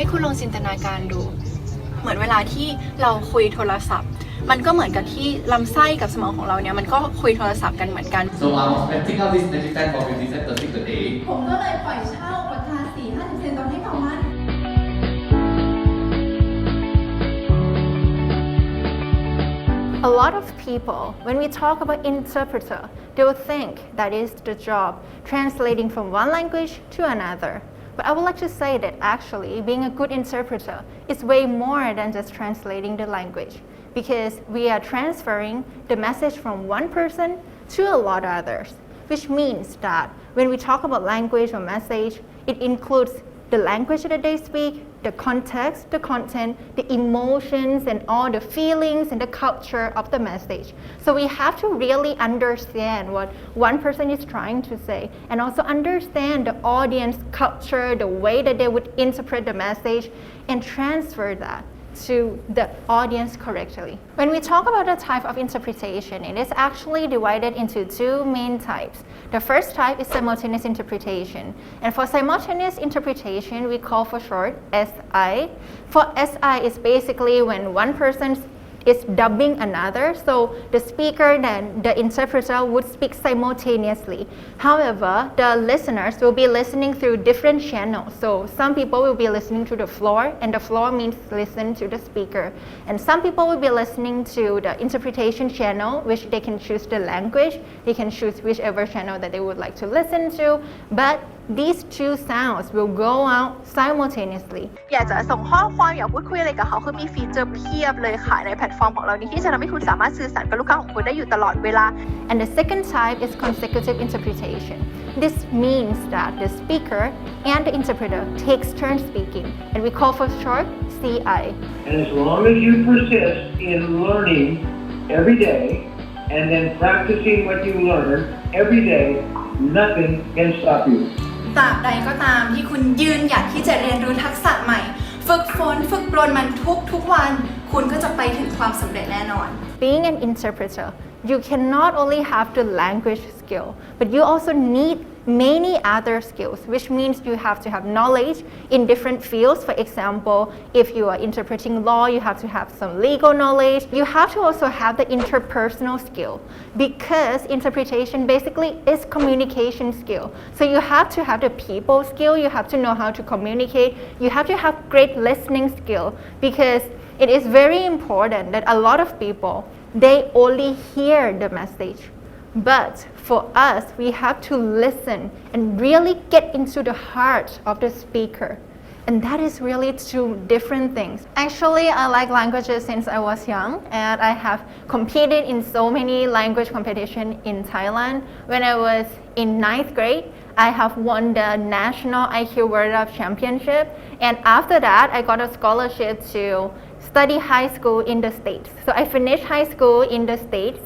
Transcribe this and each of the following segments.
ให้คุณลองจินตนาการดู เหมือนเวลาที่เราคุยโทรศัพท์ มันก็เหมือนกับที่ลำไส้กับสมองของเราเนี่ยมันก็คุยโทรศัพท์กันเหมือนกัน So I was renting out this 95 for 50 cents per stick a day. ผมก็เลยปล่อยเช่าราคา4 50เซนต์ต่อให้ต่อวัน A lot of people, when we talk about interpreter, they will think that is the job translating from one language to another. But I would like to say that actually being a good interpreter is way more than just translating the language because we are transferring the message from one person to a lot of others, which means that when we talk about language or message, it includes the language that they speak, the context, the content, the emotions, and all the feelings and the culture of the message. So we have to really understand what one person is trying to say and also understand the audience culture, the way that they would interpret the message, and transfer that to the audience correctly. When we talk about the type of interpretation, it is actually divided into two main types. The first type is simultaneous interpretation. And for simultaneous interpretation, we call for short SI. For SI is basically when one person is dubbing another, so the speaker and the interpreter would speak simultaneously. However, the listeners will be listening through different channels. So some people will be listening to the floor, and the floor means listen to the speaker. And some people will be listening to the interpretation channel, which they can choose the language, they can choose whichever channel that they would like to listen to. But these two sounds will go out simultaneously. อยากจะส่งข้อความอยากพูดคุยอะไรกับเขาคือมีฟีเจอร์เพียบเลยค่ะในแพลตฟอร์มของเรานี้ที่จะทำให้คุณสามารถสื่อสารกับลูกค้าของคุณได้อยู่ตลอดเวลา And the second type is consecutive interpretation. This means that the speaker and the interpreter takes turn speaking, and we call for short CI. And as long as you persist in learning every day and then practicing what you learn every day, nothing can stop you. ตราบใดก็ตามที่คุณยืนหยัดที่จะเรียนรู้ทักษะใหม่ ฝึกฝนฝึกปรนมันทุกทุกวัน คุณก็จะไปถึงความสำเร็จแน่นอน Being an interpreter, you cannot only have the language skill, but you also need many other skills, which means you have to have knowledge in different fields. For example, if you are interpreting law, you have to have some legal knowledge. You have to also have the interpersonal skill because interpretation basically is communication skill. So you have to have the people skill, you have to know how to communicate, you have to have great listening skill because it is very important that a lot of people they only hear the message but for us we have to listen and really get into the heart of the speaker. And that is really two different things. Actually i like languages since i was young and i have competed in so many language competition in thailand. When i was in ninth grade I have won the National IQ World Up Championship, and after that, I got a scholarship to study high school in the States. So I finished high school in the States,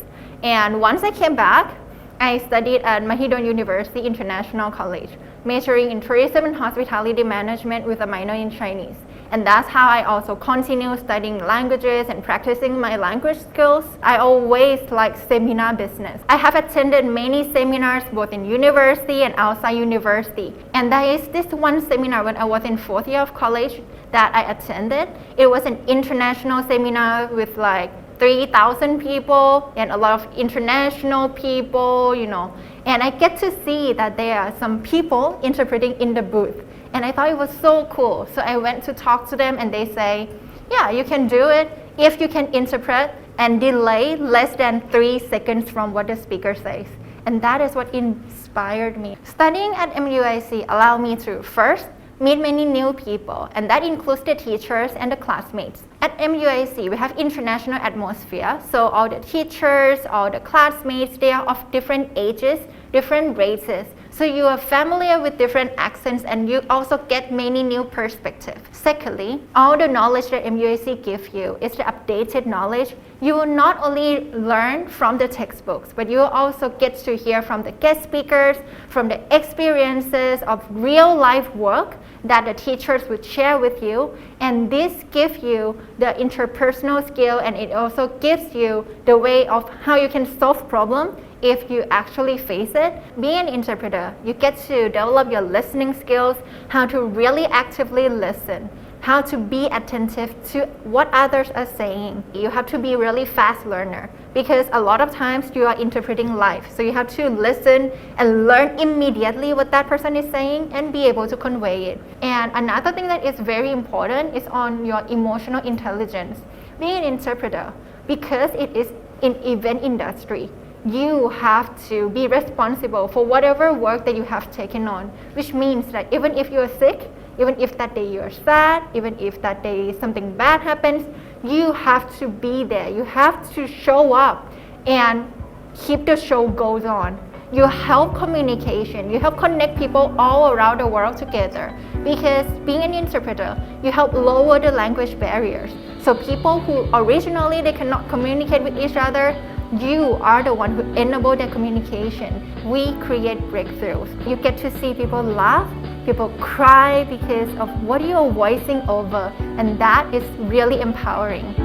and once I came back, I studied at Mahidol University International College, majoring in tourism and hospitality management with a minor in Chinese. And that's how I also continue studying languages and practicing my language skills. I always like seminar business. I have attended many seminars both in university and outside university. And there is this one seminar when I was in fourth year of college that I attended. It was an international seminar with like 3,000 people and a lot of international people, you know. And I get to see that there are some people interpreting in the booth. And I thought it was so cool. So I went to talk to them and they say, yeah, you can do it if you can interpret and delay less than three seconds from what the speaker says. And that is what inspired me. Studying at MUIC allowed me to first meet many new people, and that includes the teachers and the classmates. At MUAC, we have international atmosphere, so all the teachers, all the classmates, they are of different ages, different races. So you are familiar with different accents and you also get many new perspectives. Secondly, all the knowledge that MUAC gives you is the updated knowledge. You will not only learn from the textbooks, but you will also get to hear from the guest speakers, from the experiences of real life work that the teachers would share with you. And this gives you the interpersonal skill and it also gives you the way of how you can solve problems if you actually face it. Being an interpreter, you get to develop your listening skills, how to really actively listen, how to be attentive to what others are saying. You have to be really fast learner because a lot of times you are interpreting life. So you have to listen and learn immediately what that person is saying and be able to convey it. And another thing that is very important is on your emotional intelligence. Being an interpreter, because it is in event industry, you have to be responsible for whatever work that you have taken on, which means that even if you're sick, even if that day you're sad, even if that day something bad happens, you have to be there. You have to show up and keep the show goes on. You help communication, you help connect people all around the world together because being an interpreter, you help lower the language barriers. So people who originally they cannot communicate with each other, you are the one who enable their communication. We create breakthroughs. You get to see people laugh, people cry because of what you're voicing over, and that is really empowering.